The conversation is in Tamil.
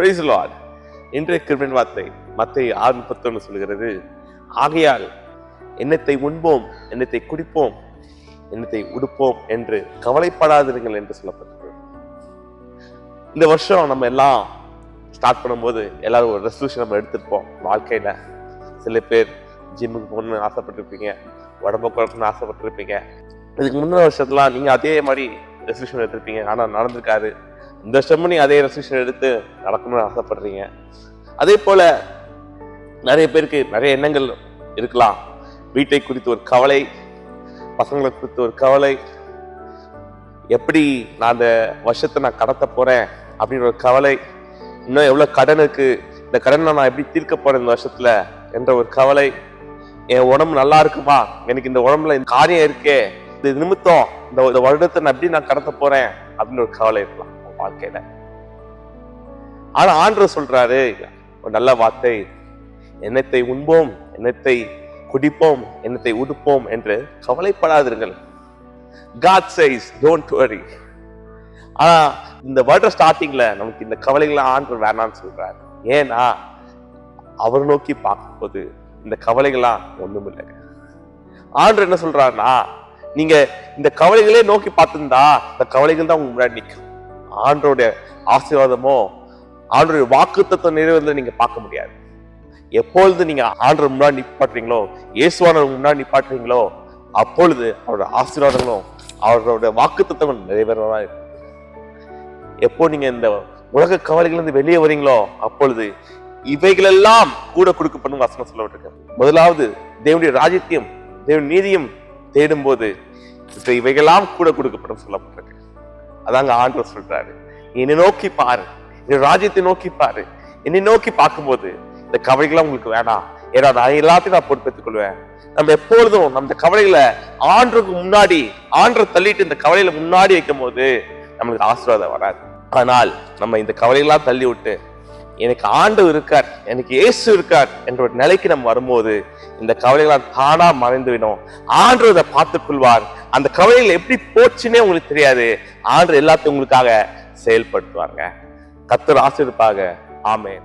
பிரைஸ் லார்ட் இன்றைய கிருமின் வார்த்தை மத்திய ஆறு முப்பத்தொன்று சொல்கிறது ஆகையால் எண்ணத்தை உண்போம் எண்ணத்தை குடிப்போம் எண்ணத்தை உடுப்போம் என்று கவலைப்படாதிருங்கள் என்று சொல்லப்பட்டது இந்த வருஷம் நம்ம எல்லாம் ஸ்டார்ட் பண்ணும்போது எல்லாரும் ஒரு ரெசல்யூஷன் நம்ம எடுத்திருப்போம். வாழ்க்கையில சில பேர் ஜிம்முக்கு போகணும்னு ஆசைப்பட்டிருப்பீங்க உடம்ப குழப்பம்னு ஆசைப்பட்டிருப்பீங்க. இதுக்கு முந்தின வருஷத்துலாம் நீங்க அதே மாதிரி ரெசல்யூஷன் எடுத்திருப்பீங்க. ஆனால் நடந்திருக்காரு இந்த வருஷமும் நீங்க அதே ரெசிஷன் எடுத்து நடக்கணும்னு ஆசைப்படுறீங்க. அதே போல நிறைய பேருக்கு நிறைய எண்ணங்கள் இருக்கலாம். வீட்டை குறித்து ஒரு கவலை பசங்களை குறித்து ஒரு கவலை எப்படி நான் அந்த வருஷத்தை நான் கடத்த போறேன் அப்படின்னு ஒரு கவலை இன்னும் எவ்வளோ கடன் இருக்கு இந்த கடனை நான் எப்படி தீர்க்க போறேன் இந்த வருஷத்துல என்ற ஒரு கவலை என் உடம்பு நல்லா இருக்குமா? எனக்கு இந்த உடம்புல இந்த காரியம் இருக்கே இந்த நிமித்தம் இந்த இந்த வருடத்தை நான் எப்படி நான் கடத்த போறேன் அப்படின்னு ஒரு கவலை இருக்கலாம். வாழ்க்கையில. ஆனா ஆண்டு சொல்றாரு ஒரு நல்ல வார்த்தை எண்ணத்தை உண்போம் எண்ணத்தை குடிப்போம் எண்ணத்தை உடுப்போம் என்று கவலைப்படாதிருங்கள். God says don't worry. ஆனா இந்த வருட ஸ்டார்டிங்ல நமக்கு இந்த கவலைகளை ஆண்டு வேணாம்னு சொல்றாரு. ஏன்னா அவர் நோக்கி பார்க்கும்போது இந்த கவலைகள்லாம் ஒண்ணும் இல்லைங்க ஆண்டு என்ன சொல்றாருன்னா நீங்க இந்த கவலைகளே நோக்கி பார்த்திருந்தா இந்த கவலைகள் தான் உங்க முன்னாடி நிற்கும். ஆண்டோடைய ஆசீர்வாதமோ ஆண்டோடைய வாக்குத்தத்தை நிறைவேறதை நீங்க பார்க்க முடியாது. எப்பொழுது நீங்க ஆண்டர் முன்னாடி நிப்பாட்டுறீங்களோ இயேசுவானவர் முன்னாடி நிப்பாட்டுறீங்களோ அப்பொழுது அவரோட ஆசீர்வாதங்களும் அவரோட வாக்குத்தத்தங்களும் நிறைவேறதான் இருக்கும். எப்போ நீங்க இந்த உலக கவலைகள் இருந்து வெளியே வரீங்களோ அப்பொழுது இவைகளெல்லாம் கூட கொடுக்கப்படும் வசனம் சொல்லப்பட்டிருக்கு. முதலாவது தேவனுடைய ராஜ்யத்தையும் தேவன் நீதியும் தேடும் போது இவைகளெல்லாம் கூட கொடுக்கப்படும் சொல்லப்பட்டிருக்கு. அதாங்க ஆண்டவர் சொல்றாரு. என்னை நோக்கி பாரு. என் ராஜ்யத்தை நோக்கி பாரு. என்னை நோக்கி பார்க்கும்போது இந்த கவலைகள்லாம் உங்களுக்கு வேணாம். ஏன்னா நான் எல்லாத்தையும் நான் பொறுப்பேற்றுக் கொள்வேன் நம்ம எப்பொழுதும் நம்ம கவலைகளை ஆண்டுக்கு முன்னாடி ஆண்டரை தள்ளிட்டு இந்த கவலையில முன்னாடி வைக்கும் போது நம்மளுக்கு ஆசீர்வாதம் வராது. ஆனால் நம்ம இந்த கவலைகளாம் தள்ளி விட்டு எனக்கு ஆண்டு இருக்கார் எனக்கு இயேசு இருக்கார் என்ற ஒரு நிலைக்கு நம்ம வரும்போது இந்த கவலைகளால் தானா மறைந்துவிடும் ஆண்டு அதை பார்த்துக் கொள்வார் அந்த கவலைகள் எப்படி போச்சுன்னே உங்களுக்கு தெரியாது. ஆண்டு எல்லாத்தையும் உங்களுக்காக செயல்படுத்துவாங்க கத்தர் ஆசிரியப்பாக ஆமேன்.